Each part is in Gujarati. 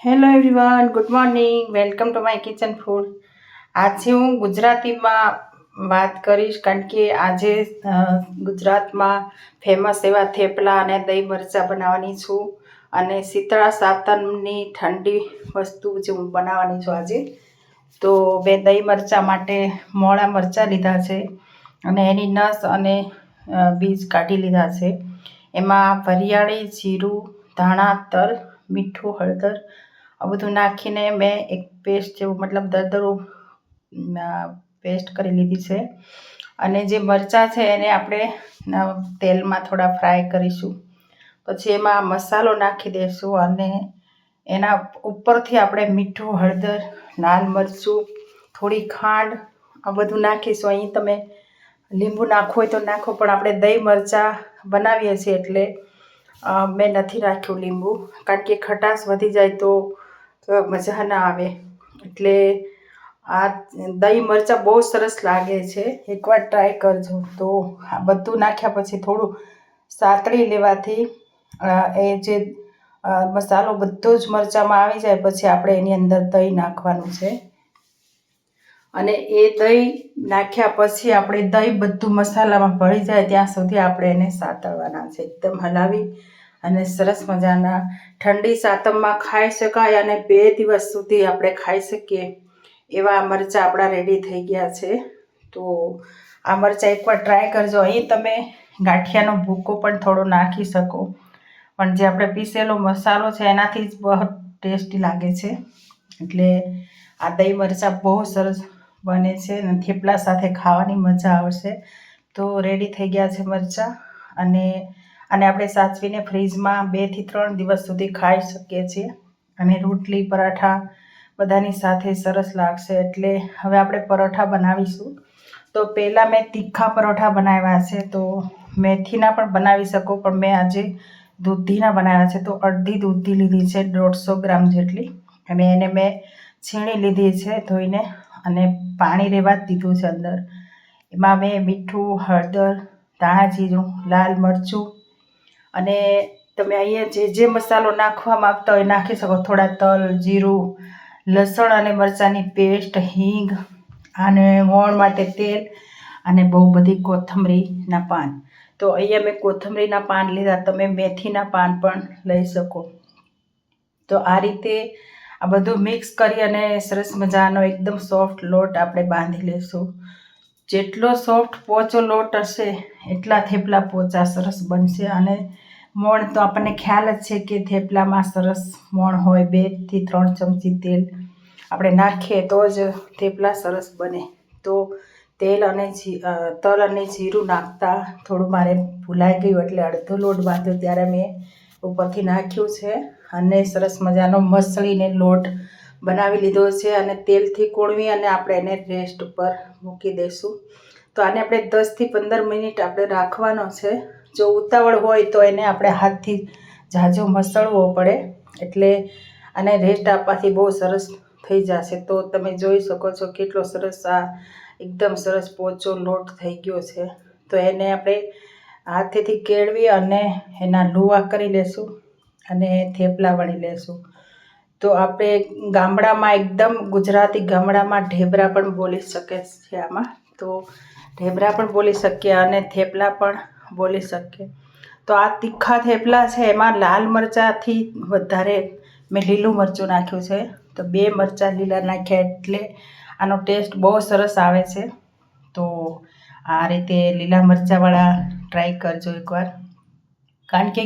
Hello everyone good morning welcome to my kitchen food આજે હું ગુજરાતીમાં વાત કરીશ કારણ કે આજે ગુજરાતમાં ફેમસ એવા થેપલા અને દહીં મરચાં બનાવવાની છું અને શીતળા સાતનની ઠંડી વસ્તુ જે હું બનાવવાની છું આજે. તો બે દહીં મરચાં માટે મોળા મરચાં લીધા છે અને એની નસ અને બીજ કાઢી લીધા છે. એમાં વરિયાળી, જીરું, ધાણા, તલ, મીઠું, હળદર આ બધું નાખીને મેં એક પેસ્ટ જેવું, મતલબ દરદરું પેસ્ટ કરી લીધી છે. અને જે મરચાં છે એને આપણે તેલમાં થોડા ફ્રાય કરીશું. પછી એમાં મસાલો નાખી દઈશું અને એના ઉપરથી આપણે મીઠું, હળદર, લાલ મરચું, થોડી ખાંડ, આ બધું નાખીશું. અહીં તમે લીંબુ નાખવું હોય તો નાખો, પણ આપણે દહીં મરચાં બનાવીએ છીએ એટલે મેં નથી રાખ્યું લીંબુ. કારણ કે ખટાશ વધી જાય તો તો મજા ના આવે. એટલે આ દહીં મરચાં બહુ સરસ લાગે છે. એકવાર ટ્રાય કરજો. તો આ બધું નાખ્યા પછી થોડું સાતળી લેવાથી એ જે મસાલો બધો જ મરચાંમાં આવી જાય પછી આપણે એની અંદર દહીં નાખવાનું છે. અને એ દહીં નાખ્યા પછી આપણે દહીં બધું મસાલામાં ભળી જાય ત્યાં સુધી આપણે એને સાતળવાના છે. એકદમ હલાવી અને સરસ મજાના ઠંડી સાતમમાં ખાઈ શકાય અને બે દિવસ સુધી આપણે ખાઈ શકીએ એવા મરચાં આપણા રેડી થઈ ગયા છે. તો આ મરચાં એકવાર ટ્રાય કરજો. અહીં તમે ગાંઠિયાનો ભૂકો પણ થોડો નાખી શકો. પણ જે આપણે પીસેલો મસાલો છે એનાથી જ બહુ ટેસ્ટી લાગે છે. એટલે આ દહીં મરચાં બહુ સરસ બને છે અને થેપલા સાથે ખાવાની મજા આવશે. તો રેડી થઈ ગયા છે મરચાં અને આને આપણે સાચવીને ફ્રીજમાં બેથી ત્રણ દિવસ સુધી ખાઈ શકીએ છીએ. અને રોટલી, પરાઠા બધાની સાથે સરસ લાગશે. એટલે હવે આપણે પરોઠા બનાવીશું. તો પહેલાં મેં તીખા પરોઠા બનાવ્યા છે. તો મેથીના પણ બનાવી શકો, પણ મેં આજે દૂધીના બનાવ્યા છે. તો અડધી દૂધી લીધી છે, દોઢસો ગ્રામ જેટલી. અને એને મેં છીણી લીધી છે ધોઈને અને પાણી રહેવા જ દીધું છે અંદર. એમાં મેં મીઠું, હળદર, ધાણા જીરું, લાલ મરચું અને તમે અહીંયા જે જે મસાલો નાખવા માગતા હોય નાખી શકો. થોડા તલ, જીરું, લસણ અને મરચાંની પેસ્ટ, હિંગ અને વણ માટે તેલ અને બહુ બધી કોથમરીના પાન. તો અહીંયા મેં કોથમરીના પાન લીધા. તમે મેથીના પાન પણ લઈ શકો. તો આ રીતે આ બધું મિક્સ કરી અને સરસ મજાનો એકદમ સોફ્ટ લોટ આપણે બાંધી લેશું. જેટલો સોફ્ટ પોચો લોટ હશે, એટલા થેપલા પોચા સરસ બનશે અને મોણ તો આપણને ખ્યાલ જ છે કે થેપલામાં સરસ મોણ હોય બેથી ત્રણ ચમચી તેલ આપણે નાખીએ તો જ થેપલા સરસ બને. તો તેલ અને તલ અને જીરું નાખતા થોડું મારે ભૂલાઈ ગયું એટલે અડધો લોટ બાંધ્યો ત્યારે મેં ઉપરથી નાખ્યું છે અને સરસ મજાનો મસળીને લોટ બનાવી લીધો છે અને તેલથી કોળવી અને આપણે એને રેસ્ટ ઉપર મૂકી દઈશું. તો આને આપણે દસથી પંદર મિનિટ આપણે રાખવાનો છે. જો ઉતાવળ હોય તો એને આપણે હાથથી ઝાઝો મસળવો પડે. એટલે આને રેસ્ટ આપવાથી બહુ સરસ થઈ જશે. તો તમે જોઈ શકો છો કેટલો સરસ આ એકદમ સરસ પોચો લોટ થઈ ગયો છે. તો એને આપણે હાથેથી કેળવી અને એના લુવા કરી લેશું અને થેપલા વળી લેશું. તો આપણે ગામડામાં એકદમ ગુજરાતી ગામડામાં ઢેબરા પણ બોલી શકે છે આમાં. તો ઢેબરા પણ બોલી શકીએ અને થેપલા પણ બોલી શકીએ તો આ તીખા થેપલા છે, એમાં લાલ મરચાંથી વધારે મેં લીલું મરચું નાખ્યું છે. તો બે મરચાં લીલા નાખ્યા એટલે આનો ટેસ્ટ બહુ સરસ આવે છે. તો આ રીતે લીલા મરચાંવાળા ટ્રાય કરજો એકવાર. કારણ કે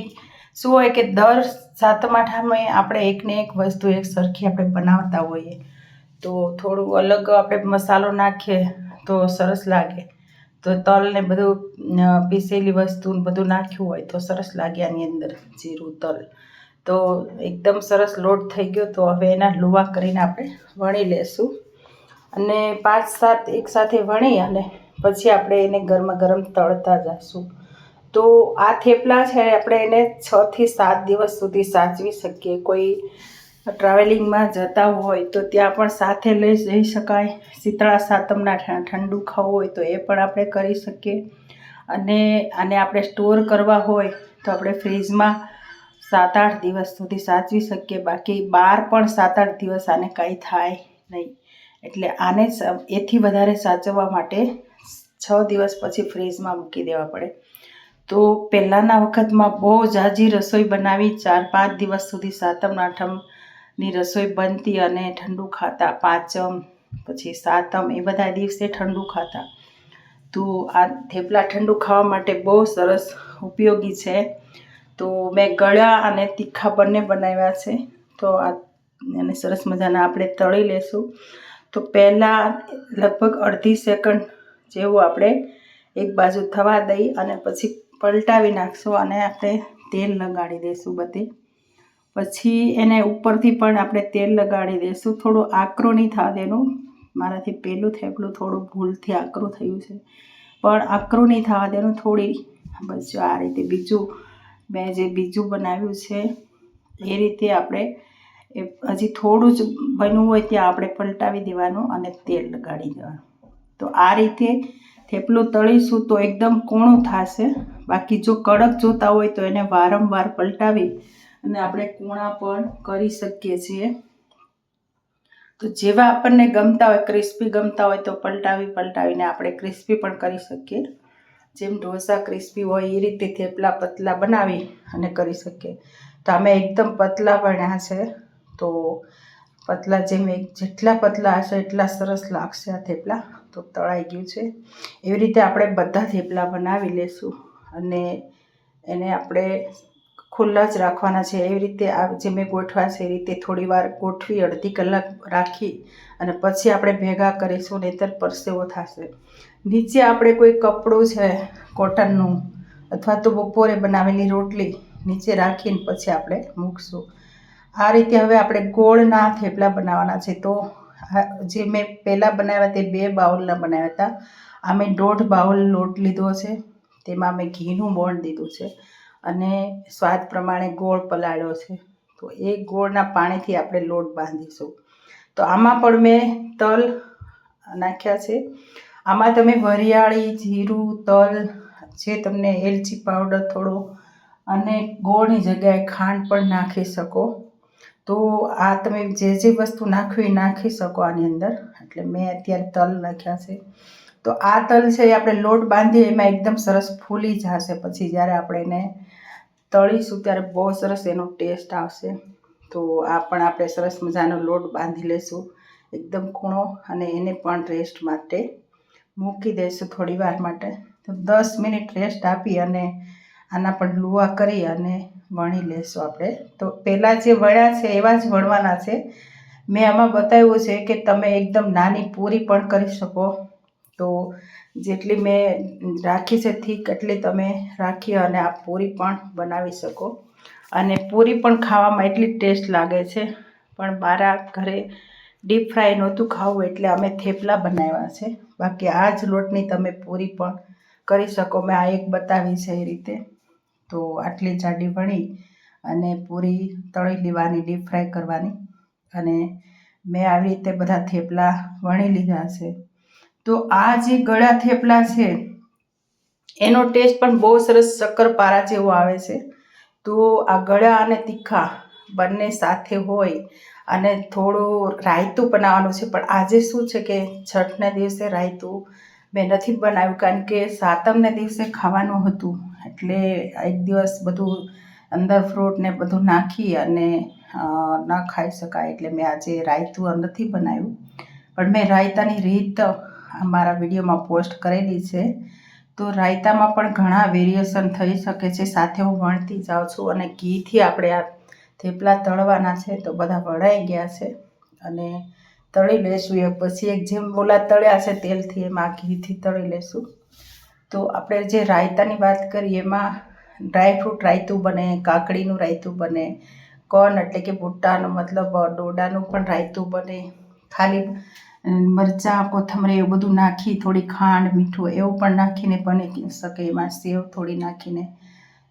શું હોય કે દર સાતમ આઠામાં આપણે એકને એક વસ્તુ એક સરખી આપણે બનાવતા હોઈએ. તો થોડું અલગ આપણે મસાલો નાખીએ તો સરસ લાગે. તો તલને બધું પીસેલી વસ્તુ બધું નાખ્યું હોય તો સરસ લાગે આની અંદર જીરું, તલ. તો એકદમ સરસ લોટ થઈ ગયો તો હવે એના લુવા કરીને આપણે વણી લેશું. અને પાંચ સાત એકસાથે વણી અને પછી આપણે એને ગરમા ગરમ તળતા જઈશું તો આ થેપલા છે, આપણે એને છથી સાત દિવસ સુધી સાચવી શકીએ. કોઈ ટ્રાવેલિંગમાં જતા હોય તો ત્યાં પણ સાથે લઈ જઈ શકાય. શીતળા સાતમના ઠંડુ ખાવું હોય તો એ પણ આપણે કરી શકીએ. અને આને આપણે સ્ટોર કરવા હોય તો આપણે ફ્રીજમાં સાત આઠ દિવસ સુધી સાચવી શકીએ. બાકી બાર પણ સાત આઠ દિવસ આને કાંઈ થાય નહીં. એટલે આને એથી વધારે સાચવવા માટે છ દિવસ પછી ફ્રીજમાં મૂકી દેવા પડે. તો પહેલાંના વખતમાં બહુ ઝાઝી રસોઈ બનાવી ચાર પાંચ દિવસ સુધી સાતમ આઠમની રસોઈ બનતી અને ઠંડુ ખાતા, પાંચમ, પછી સાતમ, એ બધા દિવસે ઠંડુ ખાતા. તો આ થેપલા ઠંડુ ખાવા માટે બહુ સરસ ઉપયોગી છે. તો મેં ગળા અને તીખા બંને બનાવ્યા છે. તો આ એને સરસ મજાના આપણે તળી લેશું. તો પહેલાં લગભગ અડધી સેકન્ડ જેવું આપણે એક બાજુ થવા દઈ અને પછી પલટાવી નાખશું અને આપણે તેલ લગાડી દઈશું બધી. પછી એને ઉપરથી પણ આપણે તેલ લગાડી દઈશું થોડું આકરું નહીં થવા દેનું મારાથી પેલું થેપલું થોડું ભૂલથી આકરું થયું છે. પણ આકરું નહીં થવા દેનું થોડી. બસ જો આ રીતે બીજું મેં જે બીજું બનાવ્યું છે, એ રીતે આપણે એ હજી થોડું જ બન્યું હોય ત્યાં આપણે પલટાવી દેવાનું અને તેલ લગાડી દેવાનું. તો આ રીતે થેપલું તળીશું તો એકદમ કોણું થશે. બાકી જો કડક જોતા હોય તો એને વારંવાર પલટાવી અને આપણે કૂણા પણ કરી શકીએ છીએ. તો જેવા આપણને ગમતા હોય, ક્રિસ્પી ગમતા હોય, તો પલટાવી પલટાવીને આપણે ક્રિસ્પી પણ કરી શકીએ. જેમ ઢોસા ક્રિસ્પી હોય, એ રીતે થેપલા પતલા બનાવી અને કરી શકીએ. તો અમે એકદમ પતલા બન્યા છે. તો પતલા જેમ એક જેટલા પતલા હશે, એટલા સરસ લાગશે આ થેપલા. તો તળાઈ ગયું છે. એવી રીતે આપણે બધા થેપલા બનાવી લેશું. અને એને આપણે ખુલ્લા જ રાખવાના છે. એવી રીતે આ જે મેં ગોઠવા છે, એ રીતે થોડી વાર ગોઠવી, અડધી કલાક રાખી અને પછી આપણે ભેગા કરીશું, નહીતર પરસેવો થશે. નીચે આપણે કોઈ કપડું છે, કોટનનું અથવા તો બપોરે બનાવેલી રોટલી, નીચે રાખીને પછી આપણે મૂકશું. આ રીતે હવે આપણે ગોળના થેપલા બનાવવાના છે. તો જે મેં પહેલાં બનાવ્યા તે બે બાઉલના બનાવ્યા હતા. આ મેં દોઢ બાઉલ લોટ લીધો છે. તેમાં મેં ઘીનું મોણ દીધું છે. અને સ્વાદ પ્રમાણે ગોળ પલાળ્યો છે. તો એ ગોળના પાણીથી આપણે લોટ બાંધીશું. તો આમાં પણ મેં તલ નાખ્યા છે. આમાં તમે વરિયાળી, જીરું, તલ, જે તમને એલચી પાવડર થોડો અને ગોળની જગ્યાએ ખાંડ પણ નાખી શકો. તો આ તમે જે જે વસ્તુ નાખવી નાખી શકો આની અંદર. એટલે મેં અત્યારે તલ નાખ્યા છે. તો આ તલ છે એ આપણે લોટ બાંધીએ, એમાં એકદમ સરસ ફૂલી જશે. પછી જ્યારે આપણે એને તળીશું ત્યારે બહુ સરસ એનો ટેસ્ટ આવશે. તો આ પણ આપણે સરસ મજાનો લોટ બાંધી લઈશું એકદમ કૂણો અને એને પણ રેસ્ટ માટે મૂકી દઈશું થોડી વાર માટે. તો દસ મિનિટ રેસ્ટ આપી અને આના પણ લુવા કરી અને વણી લેશું આપણે. તો પહેલાં જે વણ્યા છે એવા જ વણવાના છે. મેં આમાં બતાવ્યું છે કે તમે એકદમ નાની પૂરી પણ કરી શકો. તો જેટલી મેં રાખી છે થીક એટલી તમે રાખી અને આ પૂરી પણ બનાવી શકો. અને પૂરી પણ ખાવામાં એટલી ટેસ્ટ લાગે છે. પણ મારા ઘરે ડીપ ફ્રાય નહોતું ખાવું એટલે અમે થેપલા બનાવ્યા છે. બાકી આ જ લોટની તમે પૂરી પણ કરી શકો. મેં આ એક બતાવી છે એ રીતે. તો આટલી જાડી વણી અને પૂરી તળી લેવાની ડીપ ફ્રાય કરવાની. અને મેં આવી રીતે બધા થેપલા વણી લીધા છે. તો આ જે ગળા થેપલા છે, એનો ટેસ્ટ પણ બહુ સરસ શક્કરપારા જેવો આવે છે. તો આ ગળા અને તીખા બંને સાથે હોય અને થોડું રાયતું બનાવવાનું છે, પણ આજે શું છે કે છઠના દિવસે રાયતું મેં નથી બનાવ્યું, કારણ કે સાતમને દિવસે ખાવાનું હતું. એટલે એક દિવસ બધું અંદર ફ્રૂટ ને બધું નાખી અને ન ખાઈ શકાય. એટલે મેં આજે રાયતું નથી બનાવ્યું. પણ મેં રાયતાની રીત મારા વિડીયોમાં પોસ્ટ કરેલી છે. તો રાયતામાં પણ ઘણા વેરિએશન થઈ શકે છે. સાથે હું વણતી જાઉં છું અને ઘીથી આપણે આ થેપલા તળવાના છે તો બધા વળાઈ ગયા છે અને તળી લેશું. એ પછી એક જેમ ઓલા તળ્યા છે તેલથી એમાં ઘીથી તળી લેશું. તો આપણે જે રાયતાની વાત કરીએ, એમાં ડ્રાયફ્રૂટ રાયતું બને, કાકડીનું રાયતું બને કોર્ન એટલે કે ભૂટ્ટાનું, મતલબ ડોડાનું પણ રાયતું બને. ખાલી મરચાં, કોથમરી એવું બધું નાખી, થોડી ખાંડ, મીઠું એવું પણ નાખીને બની શકે, એમાં સેવ થોડી નાખીને.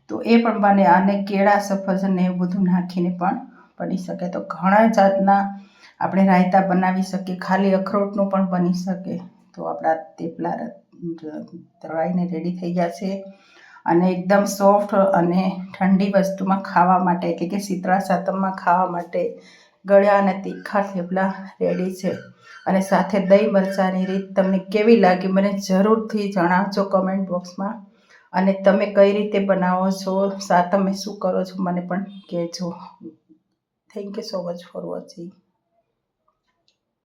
તો એ પણ બને, અને કેળા, સફરજન ને એવું બધું નાખીને પણ બની શકે. તો ઘણા જાતના આપણે રાયતા બનાવી શકીએ, ખાલી અખરોટનું પણ બની શકે. તો આપણા થેપલા તળાઈને રેડી થઈ ગયા છે. અને એકદમ સોફ્ટ અને ઠંડી વસ્તુમાં ખાવા માટે એટલે કે શીતળા સાતમમાં ખાવા માટે ગળ્યા અને તીખા થેપલા રેડી છે. અને સાથે દહીં મરચાંની રીત તમને કેવી લાગી મને જરૂરથી જણાવજો કમેન્ટ બોક્સમાં અને તમે કઈ રીતે બનાવો છો સા તમે શું કરો છો, મને પણ કહેજો. Thank you so much for watching